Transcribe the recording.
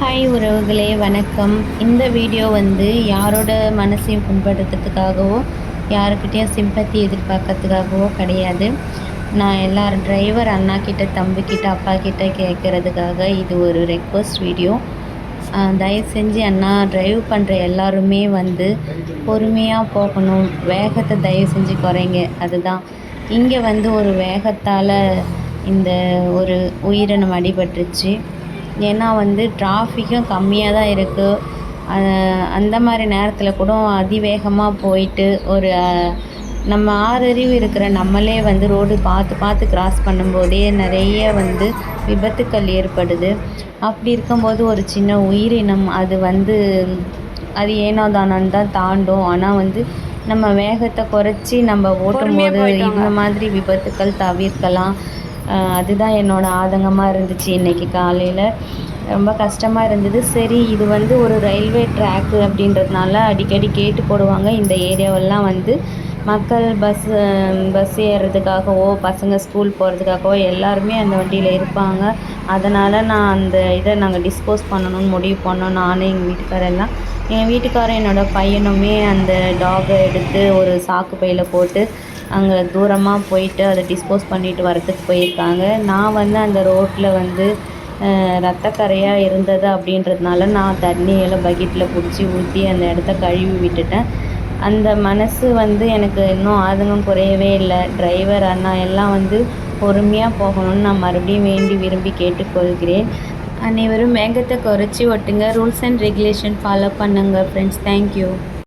Hi உறவுகளே வணக்கம். இந்த வீடியோ வந்து யாரோட மனசையும் புண்படுத்துறதுக்காகவோ யாருக்கிட்டேயும் சிம்பத்தி எதிர்பார்க்கறதுக்காகவோ கிடையாது. நான் எல்லார் டிரைவர் அண்ணா தம்பிக்கிட்ட தம்பி அப்பா கிட்ட கேட்குறதுக்காக இது ஒரு ரெக்வஸ்ட் வீடியோ. தயவு செஞ்சு அண்ணா டிரைவ் பண்ணுற எல்லாருமே வந்து பொறுமையாக போகணும். வேகத்தை தயவு செஞ்சு குறைங்க. அதுதான். இங்கே வந்து ஒரு வேகத்தால் இந்த ஒரு உயிரினம் அடிபட்டுருச்சு. ஏன்னா வந்து டிராஃபிக்கும் கம்மியாக தான் இருக்குது அந்த மாதிரி நேரத்தில் கூட அதிவேகமாக போயிட்டு ஒரு நம்ம ஆறறிவு இருக்கிற நம்மளே வந்து ரோடு பார்த்து பார்த்து கிராஸ் பண்ணும்போதே நிறைய வந்து விபத்துக்கள் ஏற்படுது. அப்படி இருக்கும்போது ஒரு சின்ன உயிரினம் அது வந்து அது ஏனோ தானோன்னு தான் தாண்டும். ஆனால் வந்து நம்ம வேகத்தை குறைச்சி நம்ம ஓட்டும்போது இந்த மாதிரி விபத்துக்கள் தவிர்க்கலாம். அதுதான் என்னோட ஆதங்கமாக இருந்துச்சு இன்றைக்கி காலையில். ரொம்ப கஷ்டமாக இருந்தது. சரி இது வந்து ஒரு ரயில்வே ட்ராக்கு அப்படின்றதுனால அடிக்கடி கேட்டு போடுவாங்க. இந்த ஏரியாவெல்லாம் வந்து மக்கள் பஸ் பஸ் ஏறுறதுக்காகவோ பசங்க ஸ்கூல் போகிறதுக்காகவோ எல்லாருமே அந்த வண்டியில் இருப்பாங்க. அதனால் நான் அந்த இதை நாங்கள் டிஸ்போஸ் பண்ணணும்னு முடிவு பண்ணோம். நானும் எங்கள் வீட்டுக்காரெல்லாம் எங்கள் வீட்டுக்காரன் என்னோடய பையனுமே அந்த டாகை எடுத்து ஒரு சாக்கு பையில் போட்டு அங்கே தூரமாக போயிட்டு அதை டிஸ்போஸ் பண்ணிட்டு வரத்துக்கு போயிருக்காங்க. நான் வந்து அந்த ரோட்டில் வந்து ரத்தக்கரையாக இருந்தது அப்படின்றதுனால நான் தண்ணியெல்லாம் பக்கெட்டில் பிடிச்சி ஊற்றி அந்த இடத்த கழுவி விட்டுட்டேன். அந்த மனசு வந்து எனக்கு இன்னும் ஆதங்கம் குறையவே இல்லை. டிரைவர் அண்ணா எல்லாம் வந்து பொறுமையாக போகணும்னு நான் மறுபடியும் வேண்டி விரும்பி கேட்டுக்கொள்கிறேன். அனைவரும் வேகத்தை குறைச்சி ஒட்டுங்க ரூல்ஸ் அண்ட் ரெகுலேஷன் ஃபாலோ பண்ணுங்கள் ஃப்ரெண்ட்ஸ் தேங்க்யூ